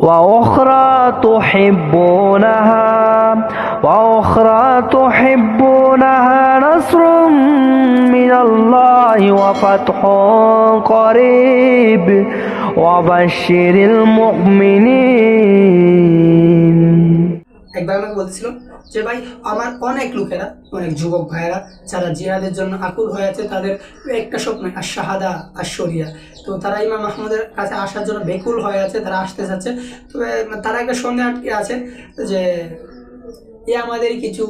وأخرى تحبونها وأخرى تحبونها نصر من الله وفتح قريب وبشر المؤمنين একবার আমাকে বলছিল যে ভাই আমার অনেক লোকেরা, অনেক যুবক ভাইয়েরা, যারা জিহাদের জন্য আকুল হয়ে আছে, তাদের একটা স্বপ্ন আর শাহাদা আর শরিয়া তো তারা ইমাম মাহমুদের কাছে আসার জন্য বেকুল হয়ে আছে, তারা আসতে চাচ্ছে তবে তারা একটা সন্দেহ আটকে আছে যে, এ আমাদের কিছু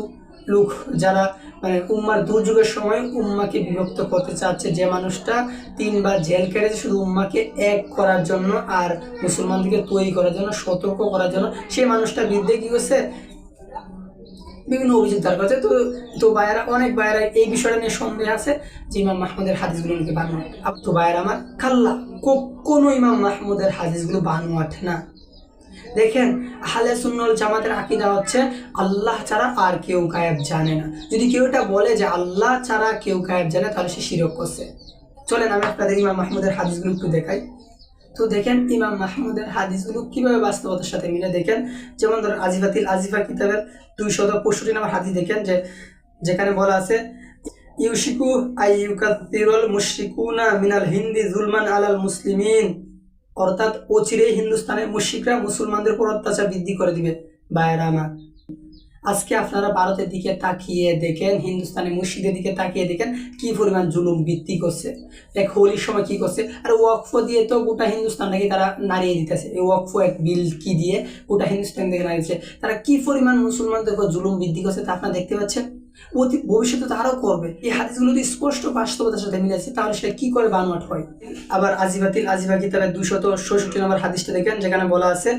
লোক যারা মানে উম্মার দুর্যোগের সময় উম্মাকে বিভক্ত করতে চাচ্ছে। যে মানুষটা তিনবার জেল কেটেছে, শুধু উম্মাকে এক করার জন্য আর মুসলমানদেরকে তৈরি করার জন্য, সতর্ক করার জন্য। সেই মানুষটা বিরুদ্ধে কি করছে? বিভিন্ন অভিযোগ দাঁড় করেছে তো তো ভাইয়েরা, অনেক ভাইয়েরা এই বিষয়টা নিয়ে সন্দেহ আছে যে ইমাম মাহমুদের হাদিসগুলো নাকি বানোয়াট। তো ভাইয়েরা আমার কাল্লা কোনো ইমাম মাহমুদের হাদিসগুলো বানোয়াট না। দেখেন, আহলে সুন্নল জামাতের আকিদা হচ্ছে, আল্লাহ ছাড়া আর কেউ গায়েব জানে না। যদি কেউ এটা বলে যে আল্লাহ ছাড়া কেউ গায়েব জানে, তাহলে সে শিরক করছে। চলেন, আমি আপনাদের ইমাম মাহমুদের হাদিসগুলো একটু দেখাই। তো দেখেন ইমাম মাহমুদের হাদিসগুলো কীভাবে বাস্তবতার সাথে মিলে দেখেন? যেমন ধরেন আজিফাতিল আজিফা কিতাবের দুইশত পঁয়ষট্টি নম্বর হাদিস দেখেন যে, যেখানে বলা আছে, ইউশিকু আই ইউকাতিরুল মুশরিকুনা মিনাল হিন্দি জুলমান আলাল মুসলিমিন। অর্থাৎ অচিরেই হিন্দুস্তানের মুশরিকরা মুসলমানদের উপর অত্যাচার বৃদ্ধি করে দিবে। বায়রা আমার। আজকে আপনারা ভারতের দিকে তাকিয়ে দেখেন হিন্দুস্তানের মুর্শিদের দিকে তাকিয়ে দেখেন কি পরিমাণ জুলুম বৃদ্ধি করছে। এক হোলির সময় কি করছে? আর ওয়াকফ দিয়ে তো গোটা হিন্দুস্তানটাকে তারা নাড়িয়ে দিতেছে। এই ওয়াকফ, এক বিল কি দিয়ে গোটা হিন্দুস্তান থেকে নাড়িয়েছে তারা কি পরিমাণ মুসলমানদের উপর জুলুম বৃদ্ধি করছে তা আপনারা দেখতে পাচ্ছেন? অতি ভবিষ্যতে তো আরও করবে। এই হাদিসগুলো যদি স্পষ্ট বাস্তবতার সাথে মিলেছে তাহলে সেটা কি করে বানোয়াট হয়? আবার আজিবাতিল আজিবা কিতাবের দুশত ষষট্টি নম্বর হাদিসটা দেখেন, যেখানে বলা আছে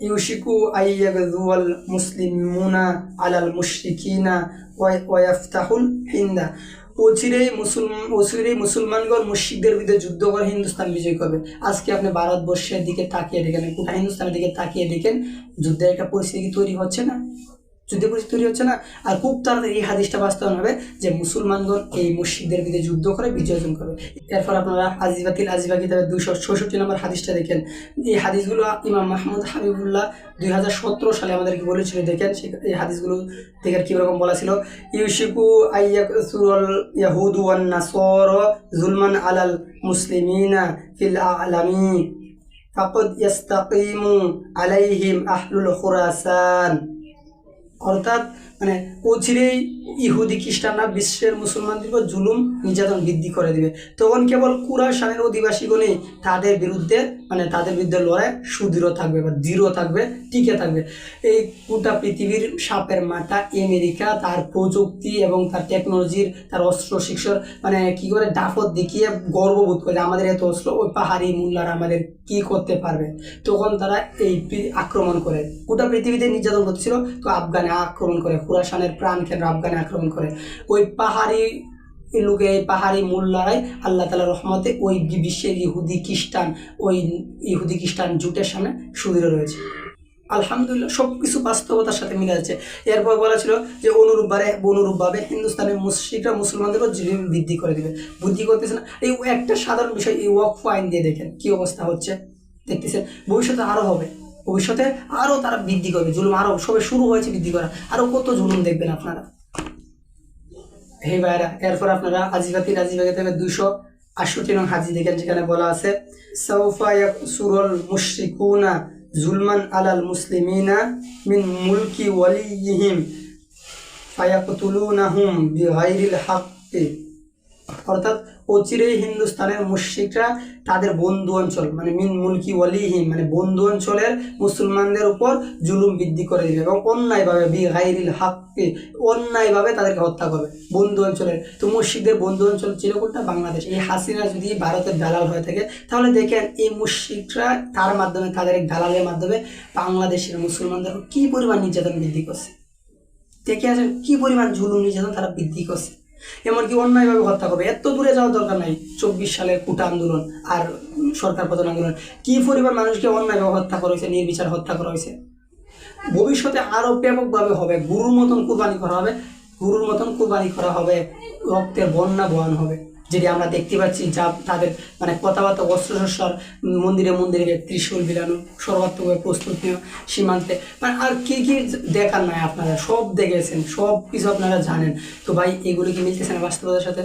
ইউশিকু আইয়াগদুয়াল মুসলিমুনা আলাল মুশরিকিনা ওয়াফতাহুল হিন্দা অচিরেই মুসলমান অচিরেই মুসলমানগণ মুশিকদের বিরুদ্ধে যুদ্ধ করে হিন্দুস্তান বিজয় করবে। আজকে আপনি ভারতবর্ষের দিকে তাকিয়ে দেখেন হিন্দুস্তানের দিকে তাকিয়ে দেখেন, যুদ্ধের একটা পরিস্থিতি তৈরি হচ্ছে না। যুদ্ধের পরিস্থিতি তৈরি হচ্ছে না। আর খুব তাড়াতাড়ি এই হাদিসটা বাস্তবায়ন হবে যে মুসলমানগণ এই মুশরিকদের বিরুদ্ধে যুদ্ধ করে, বিজয় অর্জন করবে এরপর আপনারা আজিবাতিল আজিবা কিতাবের দুশো ছষট্টি নম্বর হাদিসটা দেখেন। এই হাদিসগুলো ইমাম মাহমুদ হাবিবুল্লাহ দুই হাজার সতেরো সালে আমাদেরকে বলেছিল, দেখেন সে- এই হাদিসগুলো দেখে দেখেন কীরকম বলা ছিল, ইউশিকু আইয়াকুল ইয়াহুদু ওয়ান নাসর জুলমান আলাল মুসলিমিনা ফিল আলামি ফাকদ ইয়াস্তাকিমু আলাইহিম আহলুল খুরাসান। অর্থাৎ মানে অচিরেই ইহুদি খ্রিস্টানরা বিশ্বের মুসলমানদের উপর জুলুম, নির্যাতন বৃদ্ধি করে দিবে। তখন কেবল কুরাশানের অধিবাসীগণই তাদের বিরুদ্ধে মানে তাদের বিরুদ্ধে লড়াই সুদৃঢ় থাকবে বা দৃঢ় থাকবে, টিকে থাকবে। এই গোটা পৃথিবীর সাপের মাথা আমেরিকা, তার প্রযুক্তি এবং তার টেকনোলজির, তার অস্ত্র শিক্ষর মানে কি করে ডাফত দেখিয়ে গর্ববোধ করে, আমাদের এত অস্ত্র, ওই পাহাড়ি মোল্লারা আমাদের কি করতে পারবে? তখন তারা এই আক্রমণ করে। গোটা পৃথিবীতে নির্যাতন করছিল তো আফগানে আক্রমণ করে। খুরাসানের প্রাণ কেন্দ্র আফগানে আক্রমণ করে। ওই পাহাড়ি লোকে, এই পাহাড়ি মোল্লারাই আল্লাহ তালা রহমতে ওই বিশ্বের ইহুদি খ্রিস্টান, ওই ইহুদি খ্রিস্টান জুটের সামনে সুদৃঢ় রয়েছে। আলহামদুলিল্লাহ সব কিছু বাস্তবতার সাথে মিলে যাচ্ছে। এরপর বলা ছিল যে অনুরূপভাবে অনুরূপভাবে হিন্দুস্তানের মুসলিমরা মুসলমানদেরও বৃদ্ধি করে দেবে। বুদ্ধি করতেছে না। এই একটা সাধারণ বিষয়, এই ওয়াকফ আইন দিয়ে দেখেন কি অবস্থা হচ্ছে। দেখতেছেন, ভবিষ্যতে আরও হবে। ভবিষ্যতে আরও তারা বৃদ্ধি করবে, জুলুম আরও সবে শুরু হয়েছে বৃদ্ধি করা। আরও কত জুলুম দেখবেন আপনারা। হে ভাইরা এরপর আপনারা আজিবাতির আজিবাগে থেকে দুশো আটষট্টি নং হাজি দেখেন, যেখানে বলা আছে সৌফা সুরল মুশরিকুনা জুলমান আলাল মুসলিমিনা মিন মুলকি ওয়ালিহিম ফায়াকতুলুনাহুম বিগাইরিল হাক্কি। অর্থাৎ অচিরেই হিন্দুস্তানের মুশরিকরা তাদের বন্ধু অঞ্চল মানে মিন মুলকি ওয়ালিহিম মানে বন্ধু অঞ্চলের মুসলমানদের উপর জুলুম বৃদ্ধি করে দিবে এবং অন্যায়ভাবে বি গাইরিল হাক্কি, অন্যায়ভাবে তাদেরকে হত্যা করবে বন্ধু অঞ্চলের। তো মুশরিকদের বন্ধু অঞ্চল ছিল কোনটা? বাংলাদেশ। এই হাসিনা যদি ভারতের দালাল হয়ে থাকে, তাহলে দেখেন এই মুশরিকরা তার মাধ্যমে, তাদের এক দালালের মাধ্যমে বাংলাদেশের মুসলমানদের কী পরিমাণ নির্যাতন বৃদ্ধি করছে? দেখে আসেন কি পরিমাণ জুলুম নির্যাতন তারা বৃদ্ধি করছে। এমনকি অন্যায়ভাবে হত্যা করবে। এত দূরে যাওয়ার দরকার নাই চব্বিশ সালের কুটা আন্দোলন আর সরকার পতন আন্দোলন। কী পরিমাণ মানুষকে অন্যায়ভাবে হত্যা করা হয়েছে, নির্বিচার হত্যা করা হয়েছে? ভবিষ্যতে আরও ব্যাপকভাবে হবে, গুরুর মতন কুরবানি করা হবে, গুরুর মতন কুরবানি করা হবে, রক্তের বন্যা বয়ান হবে। যেটি আমরা দেখতে পাচ্ছি যা তাদের মানে কথাবার্তা, অস্ত্রশস্ত্র, মন্দিরে মন্দিরে ত্রিশূল বিলানো সর্বাত্মকভাবে প্রস্তুত নিয়ে সীমান্তে। মানে আর কি কি দেখার নয় আপনারা? সব দেখেছেন, সব কিছু আপনারা জানেন। তো ভাই, এগুলো কি মিলতেছে না বাস্তবতার সাথে?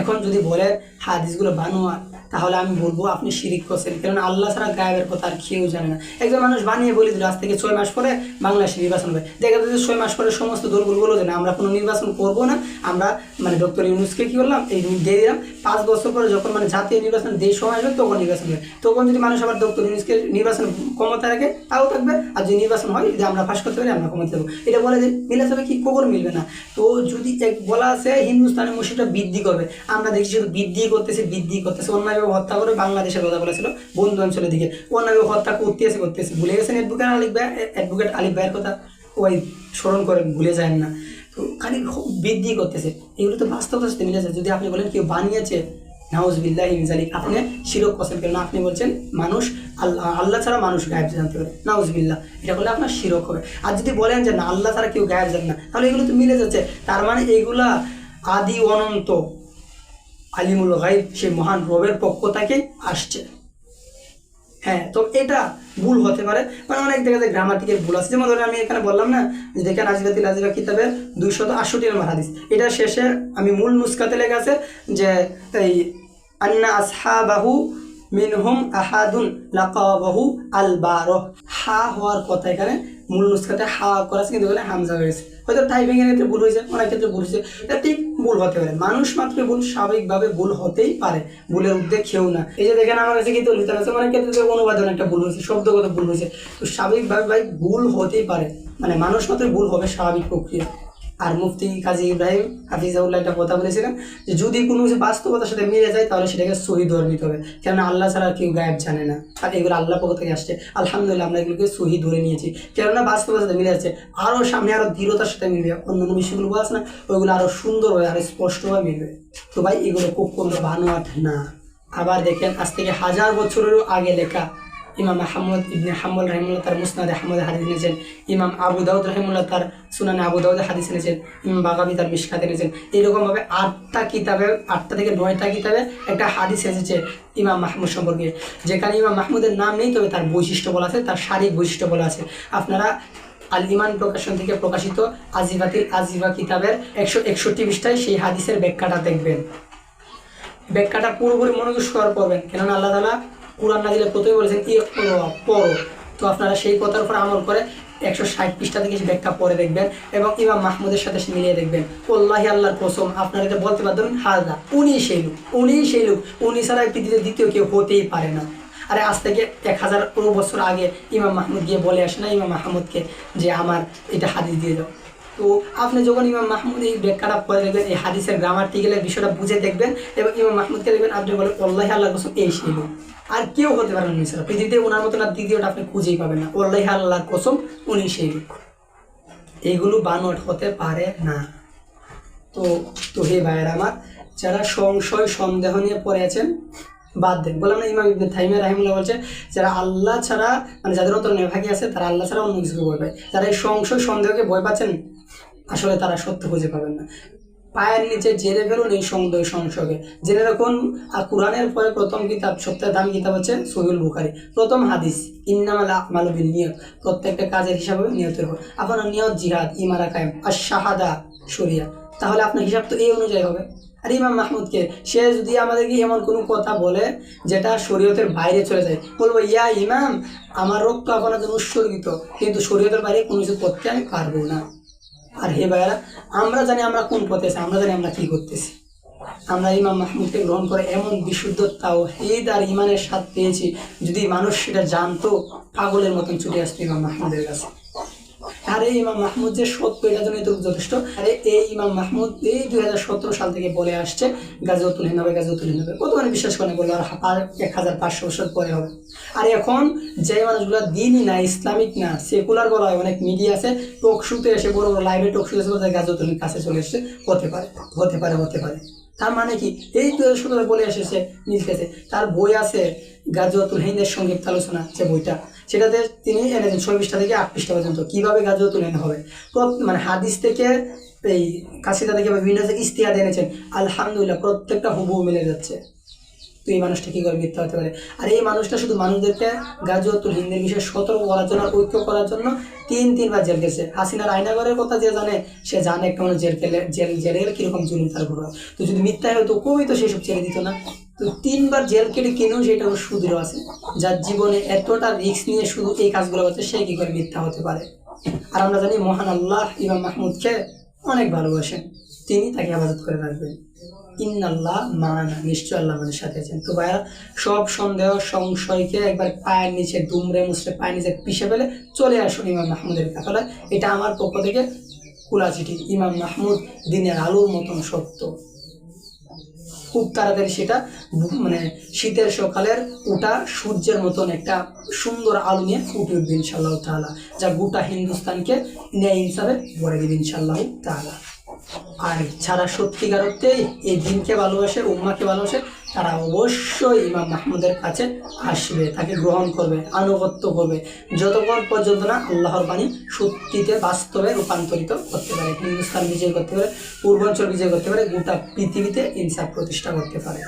এখন যদি বলে হাদিসগুলো বানোয়া তাহলে আমি বলব আপনি শিরিক করছেন। কারণ আল্লাহ ছাড়া গায়েবের কথা আর কেউ জানে না। একজন মানুষ বানিয়ে বলি দিল, আজ থেকে ছয় মাস পরে বাংলাদেশে নির্বাচন হবে। দেখা যাচ্ছে ছয় মাস পরে সমস্ত দলগুলো বলো যে না, আমরা কোনো নির্বাচন করব না। আমরা মানে ডক্টর ইউনুসকে কি করলাম এই দিয়ে দিলাম। পাঁচ বছর পরে যখন মানে জাতীয় নির্বাচন দেশ সময় আসবে, তখন নির্বাচন হবে। তখন যদি মানুষ আবার ডক্টর ইউনুসকে নির্বাচন ক্ষমতা রাখে, তাও থাকবে। আর যদি নির্বাচন হয়, যদি আমরা ফাঁস করতে পারি, আমরা ক্ষমতা দেবো। এটা বলে যে মিলে যাবে কি? কবর মিলবে না। তো যদি বলা আছে হিন্দুস্তানি মুসিদটা বৃদ্ধি করবে। আমরা দেখছি শুধু বৃদ্ধি করতেছে বৃদ্ধি করতেছে। অন্যায়ভাবে হত্যা করে বাংলাদেশের কথা বলেছিল, বন্ধু অঞ্চলের দিকে। অন্যায়ভাবে হত্যা করতেছে করতেছে ভুলে গেছেন অ্যাডভোকেট আলিফ ভাই? অ্যাডভোকেট আলিফ ভাইয়ের কথা? ওই স্মরণ করেন ভুলে যায় না। তো খালি বৃদ্ধি করতেছে। এগুলো তো বাস্তবতার সাথে মিলে যায়। যদি আপনি বলেন কেউ বানিয়েছে, নাউজবিল্লাহ ইনজালিক আপনি শিরক করছেন কেন আপনি বলছেন মানুষ, আল্লাহ আল্লাহ ছাড়া মানুষ গায়েব জানতে পারে। নাউজবিল্লাহ। এটা বলে আপনার শিরক হবে। আর যদি বলেন যে না, আল্লাহ ছাড়া কেউ গায়েব জানে না, তাহলে এগুলো তো মিলে যাচ্ছে। তার মানে এগুলা আদি অনন্ত। আলিমুল গাইব সে মহান রবের পক্ষ থেকে আসছে। হ্যাঁ তো এটা ভুল হতে পারে। মানে অনেক দেখা যায় গ্রামাটিকের ভুল আছে। যেমন ধরেন আমি এখানে বললাম না যে দেখেন আজিবাতিল আজিবা কিতাবের দুইশত আটষট্টি নম্বর হাদিস এটা শেষে আমি মূল নুসকাতে লেখা আছে যে এই, আন্না আসহাবাহু মিনহুম আহাদুন লাকাবাহু আল বারহ হা হওয়ার কথা এখানে মূল নুসকাতে হা করা আছে, কিন্তু এখানে হামজা হয়েছে। হয়তো টাইপিং এর ক্ষেত্রে ভুল হয়েছে, অনেক ক্ষেত্রে ভুল হয়েছে। ঠিক ভুল হতে পারে। মানুষ মাত্র ভুল স্বাভাবিকভাবে ভুল হতেই পারে। ভুলের উদ্যোগ কেউ না। এই যে দেখেন, আমার কাছে কিন্তু লিখতে আছে মানে কিন্তু অনুবাদন একটা ভুল হয়েছে শব্দগত ভুল হয়েছে, তো স্বাভাবিকভাবে ভাই ভুল হতেই পারে। মানে মানুষ মাত্র ভুল হবে, স্বাভাবিক প্রক্রিয়া। আর মুফতি কাজী ইব্রাহিম হাফিজাউল্লাহ একটা কথা বলেছিলেন যে, যদি কোনো বাস্তবতার সাথে মিলে যায়, তাহলে সেটাকে সহি ধরে নিতে হবে। কেননা আল্লাহ ছাড়া আর কেউ গায়েব জানে না। আর এগুলো আল্লাহ পক্ষ থেকে আসছে। আলহামদুলিল্লাহ, আমরা এগুলোকে সহি ধরে নিয়েছি। কেননা বাস্তবতার সাথে মিলে যাচ্ছে। আরও সামনে আরও দৃঢ়তার সাথে মিলবে। অন্য অন্য বিষয়গুলো আছে না, ওইগুলো আরও সুন্দর সুন্দরভাবে আরও স্পষ্টভাবে মিলবে। তো ভাই, এগুলো খুব কোনো বানোয়াট না। আবার দেখেন, আজ থেকে হাজার বছরেরও আগে লেখা ইমাম আহমদ ইবনে হাম্বল রহিমুল্লাহ তার মুসনাদ আহমদ হাদিস এনেছেন, ইমাম আবু দাউদ রহিমুল্লাহ তার সুনানে আবু দাউদ হাদিস এনেছেন, ইমাম বাগাবি তার মিশকাত এনেছেন। এরকমভাবে আটটা কিতাবে, আটটা থেকে নয়টা কিতাবে একটা হাদিস এসেছে ইমাম মাহমুদ সম্পর্কে। যেখানে ইমাম মাহমুদের নাম নেই, তবে তার বৈশিষ্ট্য বলা আছে, তার শারীরিক বৈশিষ্ট্য বলা আছে। আপনারা আল ইমান প্রকাশন থেকে প্রকাশিত আজিবাতিল আজিবা কিতাবের একশো একষট্টি পৃষ্ঠায় সেই হাদিসের ব্যাখ্যাটা দেখবেন। ব্যাখ্যাটা পুরোপুরি মনোযোগ সহকারে পড়বেন, কেননা আল্লাহ তালা কোরআন না দিলে প্রথমে বলেছেন ই পড়ো। তো আপনারা সেই কথার উপর আমল করে একশো ষাট পৃষ্ঠা থেকে ব্যাখ্যা পরে দেখবেন এবং ইমাম মাহমুদের সাথে মিলিয়ে দেখবেন। ওল্লাহি আল্লাহর কসম, আপনারা এটা বলতে পারবেন, হাজা, উনি সেই লোক, উনি সেই লোক, উনি ছাড়া পৃথিবীতে দ্বিতীয় কেউ হতেই পারে না। আরে আজ থেকে এক হাজার পুরো বছর আগে ইমাম মাহমুদ গিয়ে বলে আসে না, ইমাম মাহমুদকে যে আমার এটা হাদিস দিয়ে দাও। তো আপনি যখন ইমাম মাহমুদ এই ব্যাখ্যাটা পড়ে দেখবেন, এই হাদিসের গ্রামার্টিক্যালের বিষয়টা বুঝে দেখবেন এবং ইমাম মাহমুদকে দেখবেন, আপনি বলেন আল্লাহ আল্লাহ কসম, এই সেই লোক। আর কেউ হতে পারেন উনি ছাড়া পৃথিবীতে ওনার মতন আর দ্বিতীয়টা আপনি খুঁজেই পাবেন না। আল্লাহ আল্লাহর কসম, উনি সেই লোক। এইগুলো বানোয়াট হতে পারে না। তো তো হে ভাইয়ের আমার, যারা সংশয়, সন্দেহ নিয়ে পড়ে আছেন, বাদ দেন। বললাম না ইমাম ইবনে রাহিমুল্লাহ বলছে, যারা আল্লাহ ছাড়া মানে যাদের অন্তর নেভাগি আছে, তারা আল্লাহ ছাড়া অন্য কিছুকে ভয় পায়। যারা এই সংশয়, সন্দেহকে ভয় পাচ্ছেন, আসলে তারা সত্য খুঁজে পাবেন না। পায়ের নিচে জেনে ফেলুন এই সন্দেহ সংশয়কে জেনে রাখুন, আর কোরআনের পরে প্রথম কিতাব সপ্তাহে দামি কিতাব হচ্ছে সহিউল বুখারি। প্রথম হাদিস, ইন্নামাল মালবিল নিয়ত প্রত্যেকটা কাজের হিসাবে নিয়তের হবে আপনার নিয়ত জিহাদ ইমারা কায়েম আর শাহাদা শরিয়া। তাহলে আপনার হিসাব তো এই অনুযায়ী হবে। আর ইমাম মাহমুদকে, সে যদি আমাদেরকে এমন কোনো কথা বলে যেটা শরীয়তের বাইরে চলে যায়, বলব, ইয়া ইমাম, আমার রোগ তো আপনার জন্য উৎসর্গিত, কিন্তু শরীয়তের বাইরে কোনো কিছু করতে আমি পারব না। আর হে ভাইয়ারা আমরা জানি আমরা কোন পথে আমরা জানি আমরা কি করতেছি। আমরা ইমাম মাহমুদকে গ্রহণ করে এমন বিশুদ্ধ তাও হেদ আর ইমানের স্বাদ পেয়েছি, যদি মানুষ সেটা জানতো, পাগলের মতন ছুটে আসতো ইমাম মাহমুদের কাছে। আরে ইমাম মাহমুদ যে সত্য এটার জন্য এটুকু যথেষ্ট। আরে এই ইমাম মাহমুদ এই দুই হাজার সতেরো সাল থেকে বলে আসছে গাজীউদ্দুল হিন্দ হবে হবে। কত মানে বিশ্বাস করেন বলল আর এক হাজার পাঁচশো বছর পরে হবে। আর এখন যে মানুষগুলো দিনই না, ইসলামিক না, সেকুলার বলা হয়, অনেক মিডিয়া আছে, টক শুতে এসে বড় বড় লাইভে টক শুতে এসে গাজীউদ্দুল কাছে চলে এসছে। হতে পারে হতে পারে হতে পারে। তার মানে কি? এই দু হাজার সতেরো বলে এসেছে, নিজ কাছে। তার বই আছে গাজীউদ্দুল হিন্দের সংক্ষিপ্ত আলোচনা, যে বইটা। সেটাতে তিনি এনেছেন ছয় থেকে আট পৃষ্ঠা পর্যন্ত। কীভাবে গাজীউদ্দুল হিন্দ হবে? মানে হাদিস থেকে এই কাশিদা থেকে বা বিভিন্ন ইস্তিহাদ এনেছেন। আলহামদুলিল্লাহ, প্রত্যেকটা হুবহু মিলে যাচ্ছে। তো এই মানুষটা কি করে মিথ্যা হতে পারে? আর এই মানুষটা শুধু মানুষদেরকে গাজুয়াতুল হিন্দের বিষয়ে সতর্ক করার জন্য, ঐক্য করার জন্য তিন, তিনবার জেল গেছে হাসিনার আয়নাগরের কথা যে জানে, সে জানে একটা মানুষ জেল গেলে জেল জেলে গেলে কীরকম জুলুম তার ঘুরা তো যদি মিথ্যা হতো কবি তো সেসব ছেড়ে দিত না। তো তিনবার জেল কেটে কেনেও সেটা ওর সুদৃঢ় আছে। যার জীবনে এতটা রিস্ক নিয়ে শুধু এই কাজগুলো করছে, সে কি করে মিথ্যা হতে পারে? আর আমরা জানি মহান আল্লাহ ইমাম মাহমুদকে অনেক ভালোবাসেন। তিনি তাকে হেফাজত করে রাখবেন। ইন্নাল্লাহ মানা নিশ্চয় আল্লাহ আমাদের সাথে আছেন। তো ভাইয়া, সব সন্দেহ, সংশয়কে একবার পায়ের নিচে দুমড়ে মুছড়ে পায়ের নিচে পিষে ফেলে চলে আসুন ইমাম মাহমুদের কাফেলায়। এটা আমার পক্ষ থেকে খোলা চিঠি ইমাম মাহমুদ দিনের আলোর মতন সত্য। খুব তাড়াতাড়ি সেটা মানে শীতের সকালের ওটা সূর্যের মতন একটা সুন্দর আলো নিয়ে ফুটে উঠবে ইনশাল্লাহ তাহলে যা গোটা হিন্দুস্তানকে ন্যায় হিসাবে ভরে দেবে ইনশাল্লাহ তাআলা। আর যারা সত্যিকার অর্থেই এই দিনকে ভালোবাসে, উম্মাকে ভালোবাসে, তারা অবশ্যই ইমাম মাহমুদের কাছে আসবে, তাকে গ্রহণ করবে, আনুগত্য করবে। যতক্ষণ পর্যন্ত না আল্লাহর বাণী সত্যিতে বাস্তবে রূপান্তরিত করতে পারে, হিন্দুস্তান বিজয় করতে পারে, পূর্বাঞ্চল বিজয় করতে পারে, গোটা পৃথিবীতে ইনসাফ প্রতিষ্ঠা করতে পারে।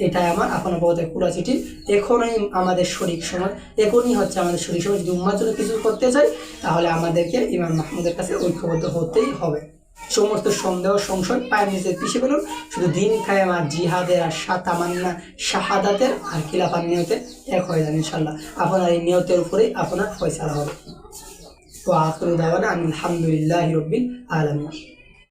এটাই আমার আপনার পথে পুরা চিঠি। এখনই আমাদের শরিক সময় এখনই হচ্ছে আমাদের শরিক সময় যদি উম্মার জন্য কিছু করতে চাই তাহলে আমাদেরকে ইমাম মাহমুদের কাছে ঐক্যবদ্ধ হতেই হবে। সমস্ত সন্দেহ, সংশয় পায়ের নিচে পিছিয়ে ফেলুন। শুধু দিন কায়েম আর জিহাদের আর সাতামান্না শাহাদাতের আর খিলাফার নিয়তে এক হয়ে যান ইনশাল্লাহ আপনার এই নিয়তের উপরেই আপনার ফয়সালা হবে। তো আখরুদ আলহামদুলিল্লাহ রব্বিল আলমী